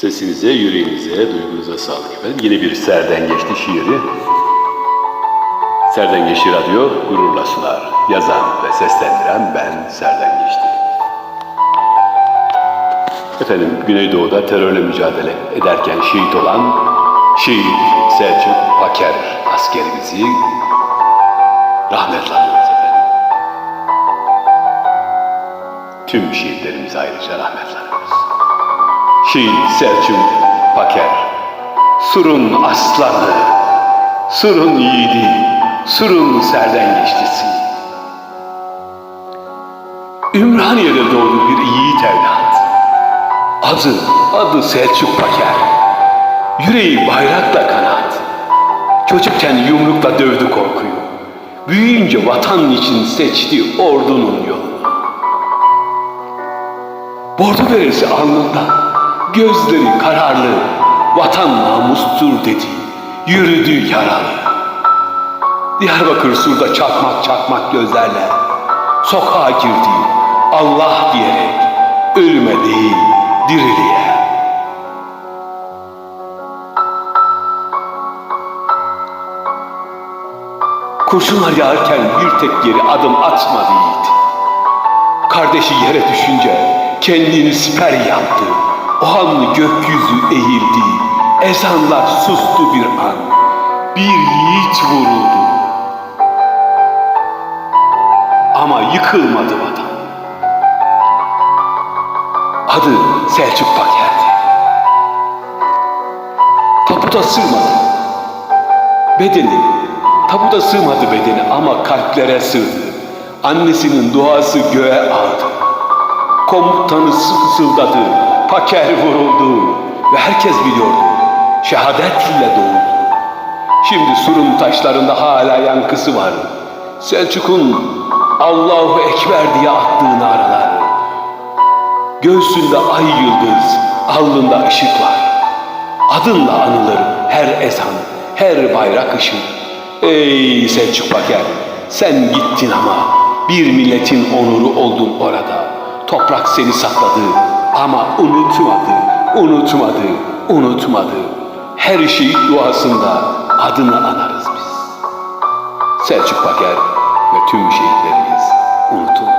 Sesinize, yüreğinize, duygunuza sağlık efendim. Yine bir Serden Geçti şiiri. Serden Geçti Radyo gururla sunar. Yazan ve seslendiren ben Serden Geçti. Efendim Güneydoğu'da terörle mücadele ederken şehit olan şehit Selçuk Paker askerimizi rahmetle. Tüm şehitlerimize ayrıca rahmetle anıyoruz. Şehit Selçuk Paker, Sur'un aslanı, Sur'un yiğidi, Sur'un serden geçtisi. Ümraniye'de doğdu bir yiğit evlat. Adı, adı Selçuk Paker. Yüreği bayrakla kanat. Çocukken yumrukla dövdü korkuyu. Büyüyünce vatan için seçti ordunun yolunu. Bordo beresi alnında, gözleri kararlı, vatan namustur dedi, yürüdü yaralı. Diyarbakır surda çakmak çakmak gözlerle, sokağa girdi, Allah diyerek, ölüme değil, diriliğe. Kurşunlar yağarken bir tek geri adım atmadı yiğit. Kardeşi yere düşünce kendini siper yaptı. O an gökyüzü eğildi. Ezanlar sustu bir an. Bir yiğit vuruldu. Ama yıkılmadı vatan. Adı Selçuk Paker'di. Taputa sığmadı. Bedeni, tabuta sığmadı bedeni ama kalplere sığdı. Annesinin duası göğe aldı. Komutanı fısıldadı, paker vuruldu ve herkes biliyordu. Şehadetle doğdu. Şimdi surun taşlarında hala yankısı var. Selçuk'un Allahu Ekber diye attığı naralar. Göğsünde ay yıldız, alnında ışık var. Adınla anılır her ezan, her bayrak ışığı. Ey Selçuk Paker, sen gittin ama bir milletin onuru oldun orada. Toprak seni sakladı ama unutmadı, unutmadı, unutmadı. Her şehit duasında adını anarız biz. Selçuk Paker ve tüm şehitlerimiz unutulmaz.